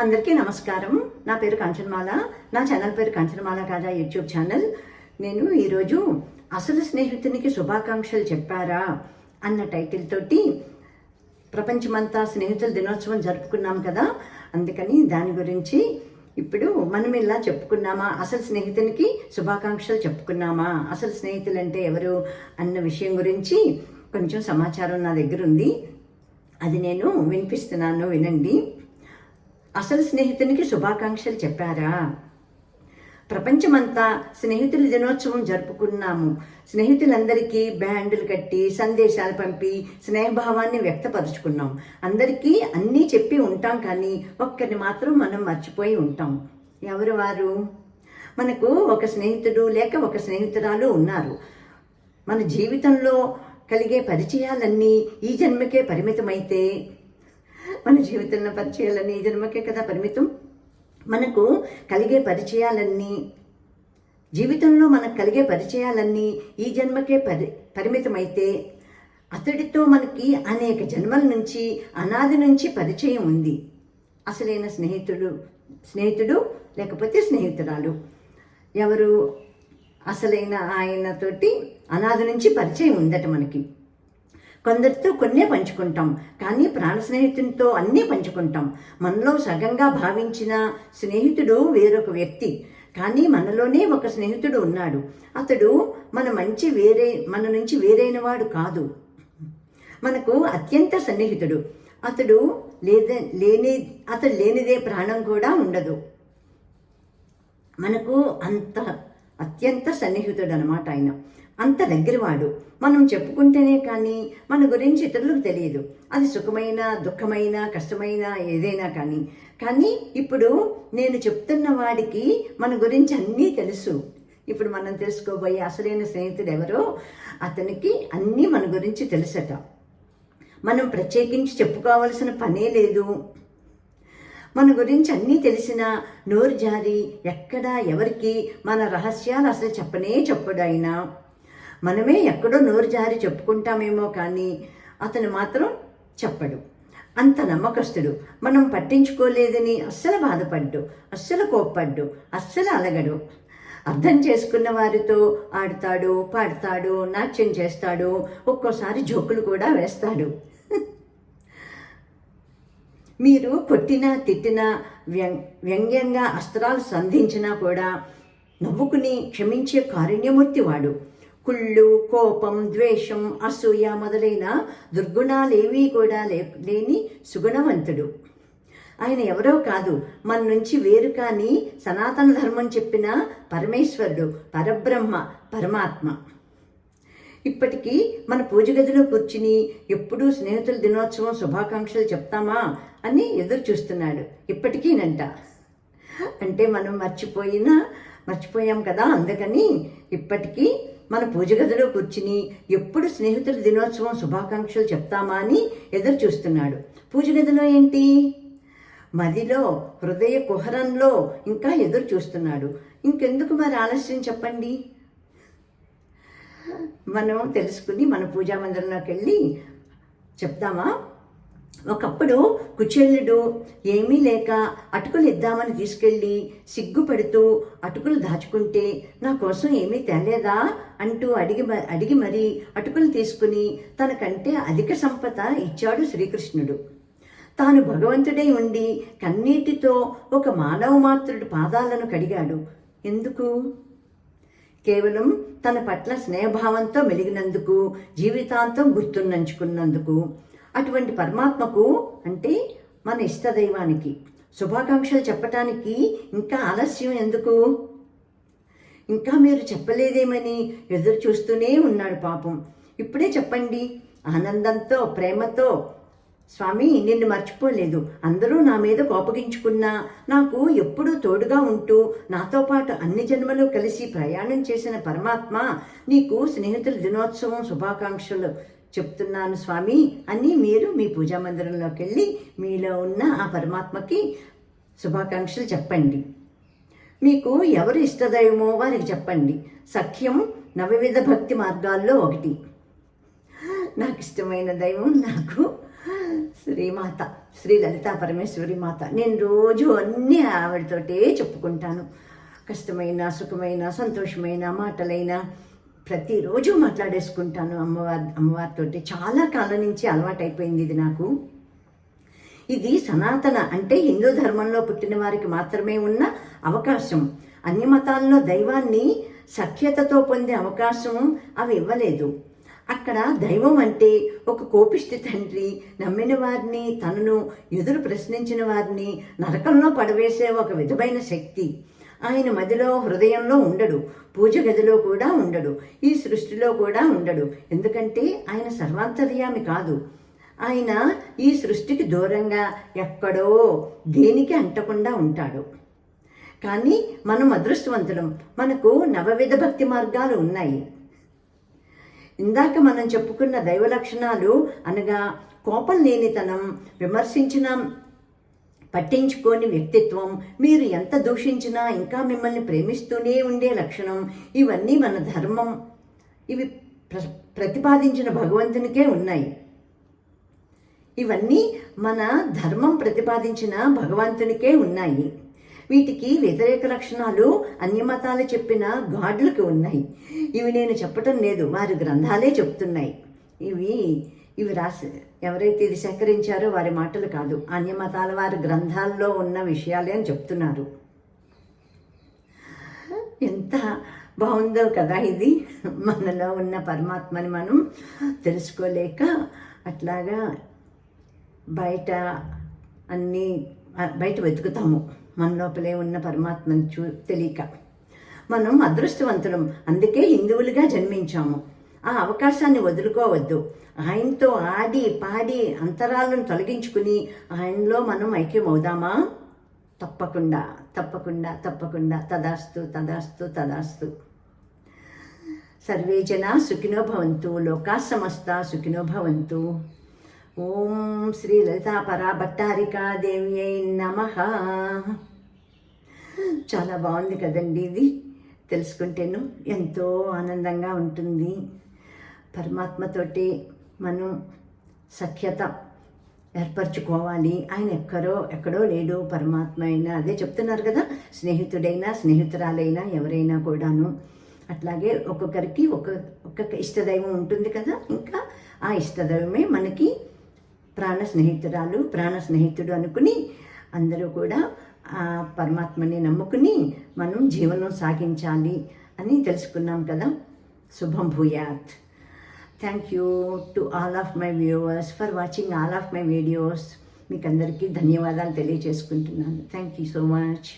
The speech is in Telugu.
అందరికీ నమస్కారం. నా పేరు కంచనమాల. నా ఛానల్ పేరు కంచనమాల కాజా యూట్యూబ్ ఛానల్. నేను ఈరోజు అసలు స్నేహితునికి శుభాకాంక్షలు చెప్పారా అన్న టైటిల్ తోటి ప్రపంచమంతా స్నేహితుల దినోత్సవం జరుపుకున్నాం కదా. అందుకని దాని గురించి ఇప్పుడు మనం ఇలా చెప్పుకున్నామా? అసలు స్నేహితునికి శుభాకాంక్షలు చెప్పుకున్నామా? అసలు స్నేహితులు అంటే ఎవరు అన్న విషయం గురించి కొంచెం సమాచారం నా దగ్గర ఉంది. అది నేను వినిపిస్తున్నాను వినండి. అసలు స్నేహితునికి శుభాకాంక్షలు చెప్పారా? ప్రపంచమంతా స్నేహితుల దినోత్సవం జరుపుకున్నాము. స్నేహితులందరికీ బ్యాండ్లు కట్టి సందేశాలు పంపి స్నేహభావాన్ని వ్యక్తపరుచుకున్నాం. అందరికీ అన్నీ చెప్పి ఉంటాం కానీ ఒక్కరిని మాత్రం మనం మర్చిపోయి ఉంటాం. ఎవరు వారు? మనకు ఒక స్నేహితుడు లేక ఒక స్నేహితురాలు ఉన్నారు. మన జీవితంలో కలిగే పరిచయాలన్నీ ఈ జన్మకే పరిమితమైతే మన జీవితంలో పరిచయాలన్నీ ఈ జన్మకే కదా పరిమితం? మనకు కలిగే పరిచయాలన్నీ జీవితంలో మనకు కలిగే పరిచయాలన్నీ ఈ జన్మకే పరి పరిమితమైతే అతడితో మనకి అనేక జన్మల నుంచి అనాది నుంచి పరిచయం ఉంది. అసలైన స్నేహితుడు స్నేహితుడు లేకపోతే స్నేహితురాలు. ఎవరు? అసలైన ఆయనతోటి అనాది నుంచి పరిచయం ఉందట మనకి. కొందరితో కొన్నే పంచుకుంటాం కానీ ప్రాణ స్నేహితునితో అన్నీ పంచుకుంటాం. మనలో సగంగా భావించిన స్నేహితుడు వేరొక వ్యక్తి కానీ మనలోనే ఒక స్నేహితుడు ఉన్నాడు. అతడు మన మంచి వేరే మన నుంచి వేరైన వాడు కాదు. మనకు అత్యంత సన్నిహితుడు. అతడు లేదే లేని అతడు లేనిదే ప్రాణం కూడా ఉండదు. మనకు అంత అత్యంత సన్నిహితుడు అనమాట ఆయన. అంత దగ్గరవాడు. మనం చెప్పుకుంటేనే కానీ మన గురించి ఇతరులకు తెలియదు. అది సుఖమైన దుఃఖమైన కష్టమైన ఏదైనా కానీ. కానీ ఇప్పుడు నేను చెప్తున్న వాడికి మన గురించి అన్నీ తెలుసు. ఇప్పుడు మనం తెలుసుకోబోయే అసలైన స్నేహితుడు ఎవరో అతనికి అన్నీ మన గురించి తెలుసట. మనం ప్రత్యేకించి చెప్పుకోవాల్సిన పనే లేదు. మన గురించి అన్నీ తెలిసిన నోరు జారి ఎక్కడా ఎవరికి మన రహస్యాలు అసలు చెప్పనే చెప్పడైనా మనమే ఎక్కడో నోరు జారి చెప్పుకుంటామేమో కానీ అతను మాత్రం చెప్పడు. అంత నమ్మకస్తుడు. మనం పట్టించుకోలేదని అస్సలు బాధపడ్డు అస్సలు కోప్పడ్డు అస్సలు అలగడు. అర్థం చేసుకున్న వారితో ఆడతాడు పాడతాడు నాట్యం చేస్తాడు ఒక్కోసారి జోకులు కూడా వేస్తాడు. మీరు కొట్టినా తిట్టినా వ్యం వ్యంగ్యంగా అస్త్రాలు సంధించినా కూడా నవ్వుకుని క్షమించే కారుణ్యమూర్తి వాడు. కుళ్ళు కోపం ద్వేషం అసూయ మొదలైన దుర్గుణాలేవీ కూడా లే లేని సుగుణవంతుడు. ఆయన ఎవరో కాదు మన నుంచి వేరు కాని సనాతన ధర్మం చెప్పిన పరమేశ్వరుడు పరబ్రహ్మ పరమాత్మ. ఇప్పటికీ మన పూజ గదిలో కూర్చుని ఎప్పుడూ స్నేహితుల దినోత్సవం శుభాకాంక్షలు చెప్తామా అని ఎదురు చూస్తున్నాడు. ఇప్పటికీనంట. అంటే మనం మర్చిపోయినా మర్చిపోయాం కదా అందుకని ఇప్పటికీ మన పూజ గదిలో కూర్చుని ఎప్పుడు స్నేహితుల దినోత్సవం శుభాకాంక్షలు చెప్తామా అని ఎదురు చూస్తున్నాడు. పూజ గదిలో ఏంటి? మదిలో హృదయ కుహరంలో ఇంకా ఎదురు చూస్తున్నాడు. ఇంకెందుకు మరి ఆలస్యం చెప్పండి? మనం తెలుసుకుని మన పూజా మందిరంలోకి వెళ్ళి చెప్తామా ఒకప్పుడు కుచెల్లుడు ఏమీ లేక అటుకులు ఇద్దామని తీసుకెళ్ళి సిగ్గుపడుతూ అటుకులు దాచుకుంటే నా కోసం ఏమీ తేలేదా? అంటూ అడిగి అడిగి మరీ అటుకులు తీసుకుని తనకంటే అధిక సంపద ఇచ్చాడు శ్రీకృష్ణుడు. తాను భగవంతుడై ఉండి కన్నీటితో ఒక మానవ మాత్రుడి పాదాలను కడిగాడు. ఎందుకు? కేవలం తన పట్ల స్నేహభావంతో మెలిగినందుకు జీవితాంతం గుర్తున్నంచుకున్నందుకు అటువంటి పరమాత్మకు అంటే మన ఇష్టదైవానికి శుభాకాంక్షలు చెప్పటానికి ఇంకా ఆలస్యం ఎందుకు? ఇంకా మీరు చెప్పలేదేమని ఎదురు చూస్తూనే ఉన్నాడు పాపం. ఇప్పుడే చెప్పండి. ఆనందంతో ప్రేమతో స్వామి నిన్ను మర్చిపోలేదు. అందరూ నా మీద కోపగించుకున్నా నాకు ఎప్పుడూ తోడుగా ఉంటూ నాతో పాటు అన్ని జన్మలు కలిసి ప్రయాణం చేసిన పరమాత్మ నీకు స్నేహితుల దినోత్సవం శుభాకాంక్షలు చెప్తున్నాను స్వామి అని మీరు మీ పూజా మందిరంలోకి వెళ్ళి మీలో ఉన్న ఆ పరమాత్మకి శుభాకాంక్షలు చెప్పండి. మీకు ఎవరు ఇష్టదైవమో వారికి చెప్పండి. సఖ్యం నవవిధ భక్తి మార్గాల్లో ఒకటి. నాకు ఇష్టమైన దైవం నాకు శ్రీమాత శ్రీ లలితా పరమేశ్వరి మాత. నేను రోజు అన్నీ ఆవిడతోటే చెప్పుకుంటాను. కష్టమైన సుఖమైన సంతోషమైన మాటలైన ప్రతిరోజు మాట్లాడేసుకుంటాను అమ్మవారి అమ్మవారితోటి. చాలా కాలం నుంచి అలవాటైపోయింది ఇది నాకు. ఇది సనాతన అంటే హిందూ ధర్మంలో పుట్టిన వారికి మాత్రమే ఉన్న అవకాశం. అన్ని మతాల్లో దైవాన్ని సఖ్యతతో పొందే అవకాశం అవి ఇవ్వలేదు. అక్కడ దైవం అంటే ఒక కోపిష్టి తండ్రి నమ్మిన వారిని తనను ఎదురు ప్రశ్నించిన వారిని నరకంలో పడవేసే ఒక విధమైన శక్తి. ఆయన మదిలో హృదయంలో ఉండడు పూజ గదిలో కూడా ఉండడు ఈ సృష్టిలో కూడా ఉండడు. ఎందుకంటే ఆయన సర్వాంతర్యామి కాదు. ఆయన ఈ సృష్టికి దూరంగా ఎక్కడో దేనికి అంటకుండా ఉంటాడు. కానీ మనం అదృష్టవంతులం. మనకు నవవిధ భక్తి మార్గాలు ఉన్నాయి. ఇందాక మనం చెప్పుకున్న దైవ లక్షణాలు అనగా కోపం లేనితనం విమర్శించిన పట్టించుకోని వ్యక్తిత్వం. మీరు ఎంత దూషించినా ఇంకా మిమ్మల్ని ప్రేమిస్తూనే ఉండే లక్షణం. ఇవన్నీ మన ధర్మం. ఇవి ప్ర ప్రతిపాదించిన భగవంతునికే ఉన్నాయి. ఇవన్నీ మన ధర్మం ప్రతిపాదించిన భగవంతునికే ఉన్నాయి. వీటికి వ్యతిరేక లక్షణాలు అన్ని మతాలు చెప్పిన గాడ్లకు ఉన్నాయి. ఇవి నేను చెప్పటం లేదు వారి గ్రంథాలే చెప్తున్నాయి. ఇవి ఇవి రాసి ఎవరైతే ఇది సేకరించారో వారి మాటలు కాదు అన్యమతాల వారి గ్రంథాల్లో ఉన్న విషయాలే అని చెప్తున్నారు. ఎంత బాగుందో కదా ఇది. మనలో ఉన్న పరమాత్మని మనం తెలుసుకోలేక అట్లాగా బయట అన్నీ బయట వెతుకుతాము. మన లోపలే ఉన్న పరమాత్మను చూ తెలియక. మనం అదృష్టవంతులం. అందుకే హిందువులుగా జన్మించాము. ఆ అవకాశాన్ని వదులుకోవద్దు. ఆయనతో ఆడి పాడి అంతరాలను తొలగించుకుని ఆయనలో మనం ఐక్యమవుదామా? తప్పకుండా తప్పకుండా తప్పకుండా. తదాస్తు తదాస్తు తదాస్తు. సర్వే జన సుఖినో భవంతు. లోకా సమస్త సుఖినో భవంతు. ఓం శ్రీ లలితా పరా భట్టారికా అయి నమ. చాలా బాగుంది కదండి ఇది. తెలుసుకుంటేను ఎంతో ఆనందంగా ఉంటుంది. పరమాత్మతోటి మనం సఖ్యత ఏర్పరచుకోవాలి. ఆయన ఎక్కడో ఎక్కడో లేడు పరమాత్మ అయినా. అదే చెప్తున్నారు కదా స్నేహితుడైనా స్నేహితురాలైనా ఎవరైనా కూడాను. అట్లాగే ఒక్కొక్కరికి ఒక్క ఒక్కొక్క ఇష్టదైవం ఉంటుంది కదా. ఇంకా ఆ ఇష్టదైవమే మనకి ప్రాణ స్నేహితురాలు ప్రాణ స్నేహితుడు అనుకుని అందరూ కూడా ఆ పరమాత్మని నమ్ముకుని మనం జీవనం సాగించాలి అని తెలుసుకున్నాం కదా. శుభం భూయాత్. Thank you to all of my viewers for watching all of my videos మీకు అందరికీ ధన్యవాదాలు తెలియజేసుకుంటున్నాను. Thank you so much